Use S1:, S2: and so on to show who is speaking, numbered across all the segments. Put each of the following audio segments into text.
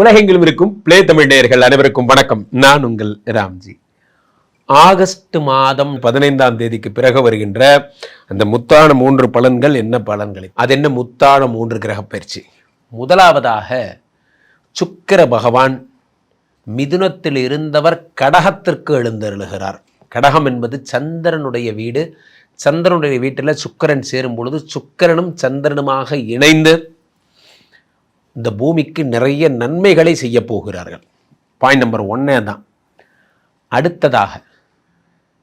S1: உலகெங்கிலும் இருக்கும் பிளே தமிழ் நேயர்கள் அனைவருக்கும் வணக்கம். நான் உங்கள் ராம்ஜி. ஆகஸ்ட் மாதம் பதினைந்தாம் தேதிக்கு பிறகு வருகின்ற அந்த முத்தான மூன்று பலன்கள் என்ன பலன்கள்? அது என்ன முத்தான மூன்று கிரக பயிற்சி? முதலாவதாக சுக்கிர பகவான் மிதுனத்தில் இருந்தவர் கடகத்திற்கு எழுந்தருளுகிறார். கடகம் என்பது சந்திரனுடைய வீடு. சந்திரனுடைய வீட்டில் சுக்கிரன் சேரும் பொழுது சுக்கரனும் சந்திரனுமாக இணைந்து இந்த பூமிக்கு நிறைய நன்மைகளை செய்ய போகிறார்கள். பாயிண்ட் நம்பர் ஒன்னே தான் அடுத்ததாக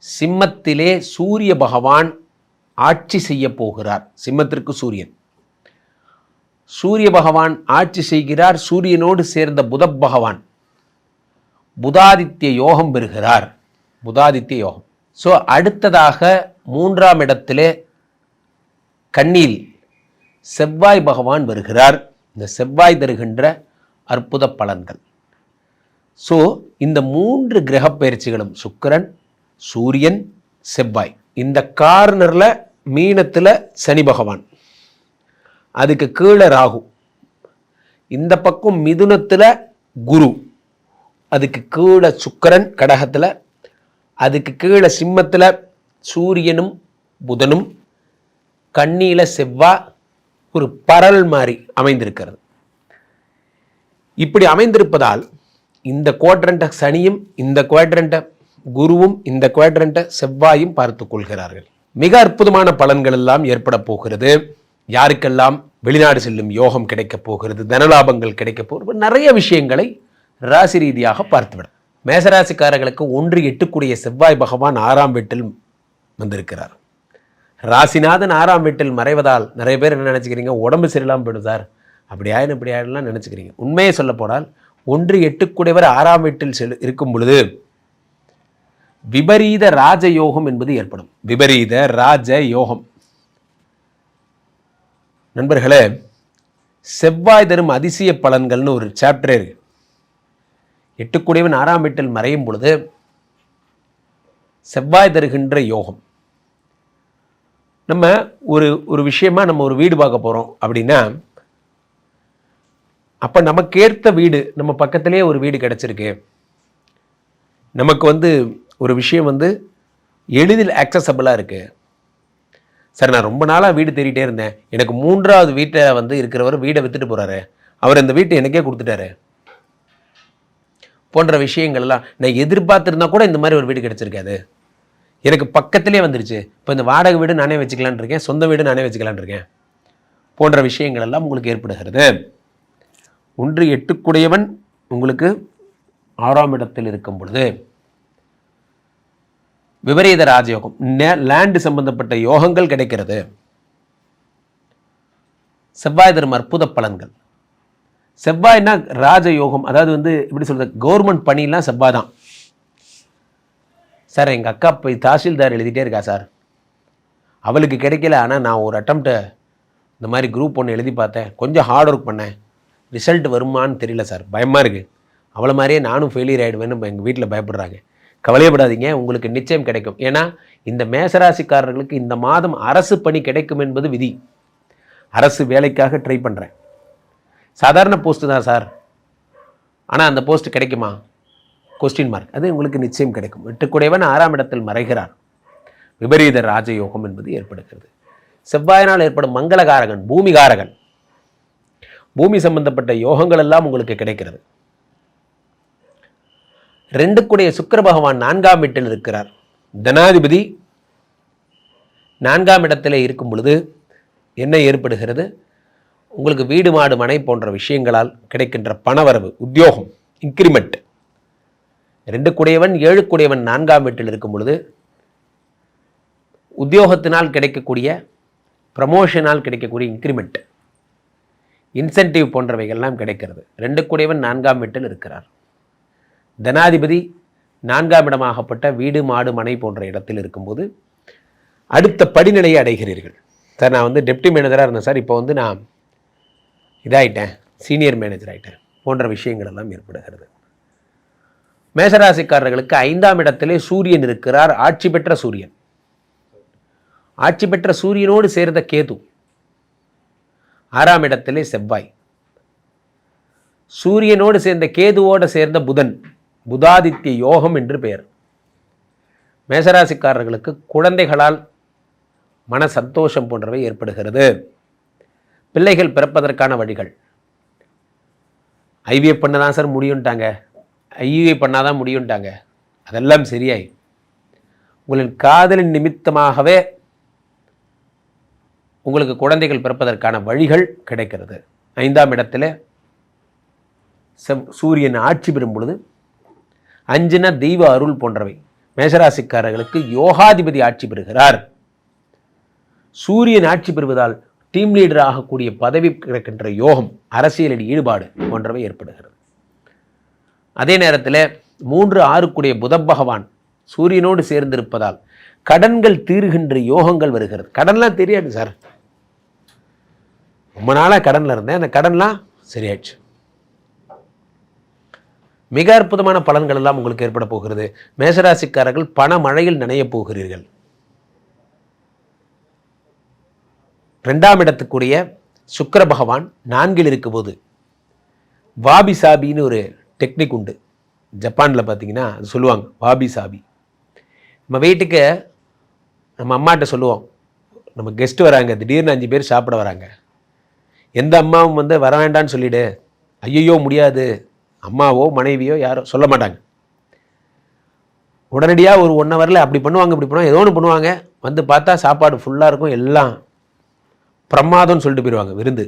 S1: சிம்மத்திலே சூரிய பகவான் ஆட்சி செய்ய போகிறார். சிம்மத்திற்கு சூரியன். சூரிய பகவான் ஆட்சி செய்கிறார். சூரியனோடு சேர்ந்த புத பகவான் புதாதித்ய யோகம் பெறுகிறார். புதாதித்ய யோகம். ஸோ அடுத்ததாக மூன்றாம் இடத்திலே கண்ணில் செவ்வாய் பகவான் வருகிறார். இந்த செவ்வாய் தருகின்ற அற்புத பலன்கள். ஸோ இந்த மூன்று கிரக பயிற்சிகளும் சுக்கிரன் சூரியன் செவ்வாய். இந்த கார்னரில் மீனத்தில் சனி பகவான். அதுக்கு கீழே ராகு. இந்த பக்கம் மிதுனத்தில் குரு. அதுக்கு கீழே சுக்கிரன் கடகத்தில். அதுக்கு கீழே சிம்மத்தில் சூரியனும் புதனும். கண்ணியில் செவ்வாய் ஒரு பரல் மாதிரி அமைந்திருக்கிறது. இப்படி அமைந்திருப்பதால் இந்த குவாட்ரண்ட்டை சனியும் இந்த குவாட்ரண்ட்டை குருவும் இந்த குவாட்ரண்ட்டை செவ்வாயும் பார்த்து கொள்கிறார்கள். மிக அற்புதமான பலன்கள் எல்லாம் ஏற்பட போகிறது. யாருக்கெல்லாம் வெளிநாடு செல்லும் யோகம் கிடைக்கப் போகிறது தனலாபங்கள் கிடைக்கப் போகிறது நிறைய விஷயங்களை ராசி ரீதியாக பார்த்துவிடும் மேசராசிக்காரர்களுக்கு ஒன்று எட்டுக்கூடிய செவ்வாய் பகவான் ஆறாம் வீட்டில் வந்திருக்கிறார். ராசிநாதன் ஆறாம் வீட்டில் மறைவதால் நிறைய பேர் என்ன நினச்சிக்கிறீங்க? உடம்பு சரியில்லாமல் போயிடும் சார். அப்படி ஆயிடும் இப்படி ஆயிடலாம் நினச்சிக்கிறீங்க. உண்மையை சொல்ல போனால் ஒன்று எட்டுக்குடையவர் ஆறாம் வீட்டில் செல் இருக்கும் பொழுது விபரீத ராஜ யோகம் என்பது ஏற்படும். விபரீத ராஜ யோகம் நண்பர்களே செவ்வாய் தரும் அதிசய பலன்கள்னு ஒரு சாப்டரே இருக்கு. எட்டுக்குடையவன் ஆறாம் வீட்டில் மறையும் பொழுது செவ்வாய் தருகின்ற யோகம். நம்ம ஒரு ஒரு விஷயமா நம்ம ஒரு வீடு பார்க்க போகிறோம் அப்படின்னா அப்போ நமக்கேற்ற வீடு நம்ம பக்கத்திலே ஒரு வீடு கிடச்சிருக்கு. நமக்கு வந்து ஒரு விஷயம் வந்து எளிதில் ஆக்சசபிளாக இருக்குது சார் நான் ரொம்ப நாளாக வீடு தேடிட்டே இருந்தேன். எனக்கு மூன்றாவது வீட்டை வந்து இருக்கிறவர் வீடை விற்றுட்டு போகிறாரு அவர் இந்த வீட்டை எனக்கே கொடுத்துட்டாரு. போன்ற விஷயங்கள்லாம் நான் எதிர்பார்த்துருந்தா கூட இந்த மாதிரி ஒரு வீடு கிடச்சிருக்காது. எனக்கு பக்கத்திலே வந்துருச்சு. இப்போ இந்த வாடகை வீடு நானே வச்சுக்கலான் இருக்கேன் சொந்த வீடு நானே வச்சுக்கலான் இருக்கேன் போன்ற விஷயங்கள் எல்லாம் உங்களுக்கு ஏற்படுகிறது. ஒன்று எட்டுக்குடையவன் உங்களுக்கு ஆறாம் இடத்தில் இருக்கும் பொழுது விபரீத ராஜயோகம் லேண்டு சம்பந்தப்பட்ட யோகங்கள் கிடைக்கிறது. செவ்வாய் தரும் அற்புத பலன்கள். செவ்வாய்னா ராஜயோகம் அதாவது வந்து எப்படி சொல்றது கவர்மெண்ட் பணியெல்லாம் செவ்வாய் தான் சார் எங்கள் அக்கா போய் தாசில்தார் எழுதிட்டே இருக்கா சார். அவளுக்கு கிடைக்கல ஆனால் நான் ஒரு அட்டம்ப்ட்டை இந்த மாதிரி குரூப் ஒன்று எழுதி பார்த்தேன். கொஞ்சம் ஹார்ட் ஒர்க் பண்ணேன். ரிசல்ட் வருமான்னு தெரியல சார். பயமாக இருக்குது அவளை மாதிரியே நானும் ஃபெயிலியர் ஆகிடுவேன்னு எங்கள் வீட்டில் பயப்படுறாங்க. கவலையப்படாதீங்க உங்களுக்கு நிச்சயம் கிடைக்கும். ஏன்னா இந்த மேசராசிக்காரர்களுக்கு இந்த மாதம் அரசு பணி கிடைக்கும் என்பது விதி. அரசு வேலைக்காக ட்ரை பண்ணுறேன் சாதாரண போஸ்ட்டு தான் சார். ஆனால் அந்த போஸ்ட் கிடைக்குமா? கொஸ்டின் மார்க் அது உங்களுக்கு நிச்சயம் கிடைக்கும். வெட்டுக்குடையவன் ஆறாம் இடத்தில் மறைகிறார் விபரீத ராஜயோகம் என்பது ஏற்படுகிறது. செவ்வாயினால் ஏற்படும் மங்களகாரகன் பூமிகாரகன். பூமி சம்பந்தப்பட்ட யோகங்கள் எல்லாம் உங்களுக்கு கிடைக்கிறது. ரெண்டுக்குடைய சுக்கர பகவான் நான்காம் வீட்டில் இருக்கிறார். தனாதிபதி நான்காம் இடத்திலே இருக்கும் பொழுது என்ன ஏற்படுகிறது? உங்களுக்கு வீடு மாடு மனை போன்ற விஷயங்களால் கிடைக்கின்ற பணவரவு உத்தியோகம் இன்க்ரிமெண்ட் ரெண்டு குடையவன் ஏழு குடையவன் நான்காம் வீட்டில் இருக்கும் பொழுது உத்தியோகத்தினால் கிடைக்கக்கூடிய ப்ரமோஷனால் கிடைக்கக்கூடிய இன்க்ரிமெண்ட் இன்சென்டிவ் போன்றவைகள்லாம் கிடைக்கிறது. ரெண்டு குடையவன் நான்காம் வீட்டில் இருக்கிறார். தனாதிபதி நான்காம் இடமாகப்பட்ட வீடு மாடு மனை போன்ற இடத்தில் இருக்கும்போது அடுத்த படிநிலையை அடைகிறீர்கள். சார் நான் வந்து டெப்டி மேனேஜராக இருந்தேன் சார். இப்போ வந்து நான் இதாகிட்டேன் சீனியர் மேனேஜர் ஆகிட்டேன் போன்ற விஷயங்கள் எல்லாம் ஏற்படுகிறது. மேசராசிக்காரர்களுக்கு ஐந்தாம் இடத்திலே சூரியன் இருக்கிறார். ஆட்சி பெற்ற சூரியன். ஆட்சி பெற்ற சூரியனோடு சேர்ந்த கேது. ஆறாம் இடத்திலே செவ்வாய். சூரியனோடு சேர்ந்த கேதுவோடு சேர்ந்த புதன். புதாதித்ய யோகம் என்று பெயர். மேசராசிக்காரர்களுக்கு குழந்தைகளால் மன சந்தோஷம் போன்றவை ஏற்படுகிறது. பிள்ளைகள் பிறப்பதற்கான வழிகள். ஐவிஎஃப் பண்ண தான் சார் முடியும்ட்டாங்க. ஐவிஎஃப் பண்ணாதான் முடியும்ட்டாங்க. அதெல்லாம் சரியாய். உங்களின் காதலின் நிமித்தமாகவே உங்களுக்கு குழந்தைகள் பிறப்பதற்கான வழிகள் கிடைக்கிறது. ஐந்தாம் இடத்துல செவ் சூரியன் ஆட்சி பெறும் பொழுது அஞ்சுன தெய்வ அருள் போன்றவை. மேஷராசிக்காரர்களுக்கு யோகாதிபதி ஆட்சி பெறுகிறார். சூரியன் ஆட்சி பெறுவதால் டீம் லீடர் ஆகக்கூடிய பதவி கிடைக்கின்ற யோகம் அரசியலில் ஈடுபாடு போன்றவை ஏற்படுகிறது. அதே நேரத்தில் மூன்று ஆறுக்குடைய புத பகவான் சூரியனோடு சேர்ந்திருப்பதால் கடன்கள் தீர்கின்ற யோகங்கள் வருகிறது. கடன்லாம் தெரியாது சார். ரொம்ப நாளாக கடனில் இருந்தேன். அந்த கடன்லாம் சரியாயிடுச்சு. மிக அற்புதமான பலன்கள் எல்லாம் உங்களுக்கு ஏற்பட போகிறது. மேசராசிக்காரர்கள் பண மழையில் நனைய போகிறீர்கள். ரெண்டாம் இடத்துக்குரிய சுக்கர பகவான் நான்கில் இருக்கும்போது வாபி சாபின்னு ஒரு டெக்னிக் உண்டு. ஜப்பானில் பார்த்தீங்கன்னா அது சொல்லுவாங்க வாபி சாபி. நம்ம வீட்டுக்கு நம்ம அம்மாட்ட சொல்லுவோம் நம்ம கெஸ்ட் வராங்க திடீர்னு அஞ்சு பேர் சாப்பிட வராங்க. எந்த அம்மாவும் வந்து வர வேண்டாம்னு சொல்லிடு. ஐயையோ முடியாது. அம்மாவோ மனைவியோ யாரோ சொல்ல மாட்டாங்க. உடனடியாக ஒரு ஒன் ஹவரில் அப்படி பண்ணுவாங்க இப்படி பண்ணுவாங்க ஏதோ ஒன்று பண்ணுவாங்க. வந்து பார்த்தா சாப்பாடு ஃபுல்லாக இருக்கும் எல்லாம் பிரமாதம்னு சொல்லிட்டு போயிடுவாங்க விருந்து.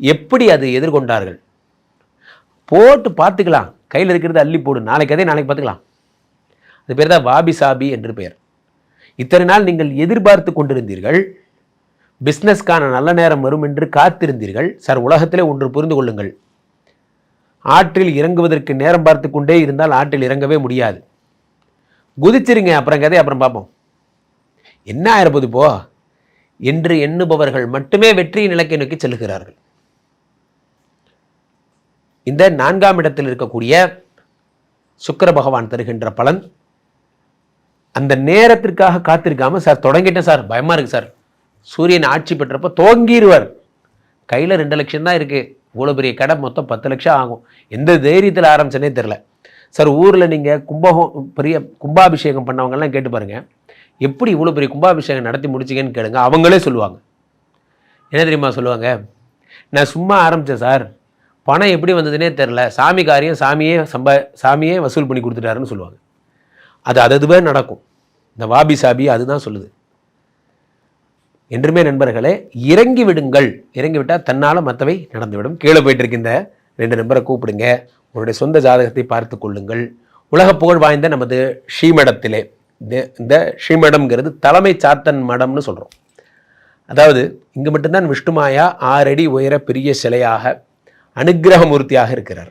S1: எப்படி அது எதிர்கொண்டார்கள்? போட்டு பார்த்துக்கலாம். கையில் இருக்கிறது அள்ளி போடு. நாளைக்கு அதே நாளைக்கு பார்த்துக்கலாம். அது பேர் தான் வாபி சாபி என்று பெயர். இத்தனை நாள் நீங்கள் எதிர்பார்த்து கொண்டிருந்தீர்கள். பிஸ்னஸ்க்கான நல்ல நேரம் வரும் என்று காத்திருந்தீர்கள். சார் உலகத்திலே ஒன்று புரிந்து கொள்ளுங்கள். ஆற்றில் இறங்குவதற்கு நேரம் பார்த்து கொண்டே இருந்தால் ஆற்றில் இறங்கவே முடியாது. குதிச்சிருங்க அப்புறம் கதை அப்புறம் பார்ப்போம். என்ன ஆயிரப்போது போ என்று எண்ணுபவர்கள் மட்டுமே வெற்றியின் இலக்கை நோக்கி செல்லுகிறார்கள். இந்த நான்காம் இடத்தில் இருக்கக்கூடிய சுக்கர பகவான் தருகின்ற பலன். அந்த நேரத்திற்காக காத்திருக்காம சார் தொடங்கிட்டேன் சார். பயமா இருக்கு சார். சூரியன் ஆட்சி பெற்றப்போ தோங்கிடுவார் கையில் ரெண்டு லட்சம் தான் இருக்குது இவ்வளோ பெரிய கடை மொத்தம் பத்து லட்சம் ஆகும். எந்த தைரியத்தில் ஆரம்பிச்சனே தெரில சார் ஊரில் நீங்கள் கும்பகம் பெரிய கும்பாபிஷேகம் பண்ணவங்கெல்லாம் கேட்டு பாருங்கள் எப்படி இவ்வளோ பெரிய கும்பாபிஷேகம் நடத்தி முடிச்சிங்கன்னு கேளுங்க. அவங்களே சொல்லுவாங்க. என்ன தெரியுமா சொல்லுவாங்க? நான் சும்மா ஆரம்பித்தேன் சார். பணம் எப்படி வந்ததுனே தெரில சாமி காரியம் சாமியே சம்பா சாமியே வசூல் பண்ணி கொடுத்துட்டாருன்னு சொல்லுவாங்க. அது அதுவே நடக்கும். இந்த வாபி சாபி அதுதான் சொல்லுது. என்றுமே நண்பர்களே இறங்கி விடுங்கள். இறங்கி விட்டால் தன்னால் மற்றவை நடந்துவிடும் கீழே போயிட்டு இருக்கின்ற ரெண்டு நம்பரை கூப்பிடுங்க. உங்களுடைய சொந்த ஜாதகத்தை பார்த்து கொள்ளுங்கள். உலக புகழ் வாய்ந்த நமது ஸ்ரீமடத்திலே இந்த இந்த ஸ்ரீமடம்ங்கிறது தலைமை சாத்தன் மடம்னு சொல்கிறோம் அதாவது இங்கே மட்டும்தான் விஷ்ணுமாயா ஆறடி உயர பெரிய சிலையாக அனுக்கிரகமூர்த்தியாக இருக்கிறார்.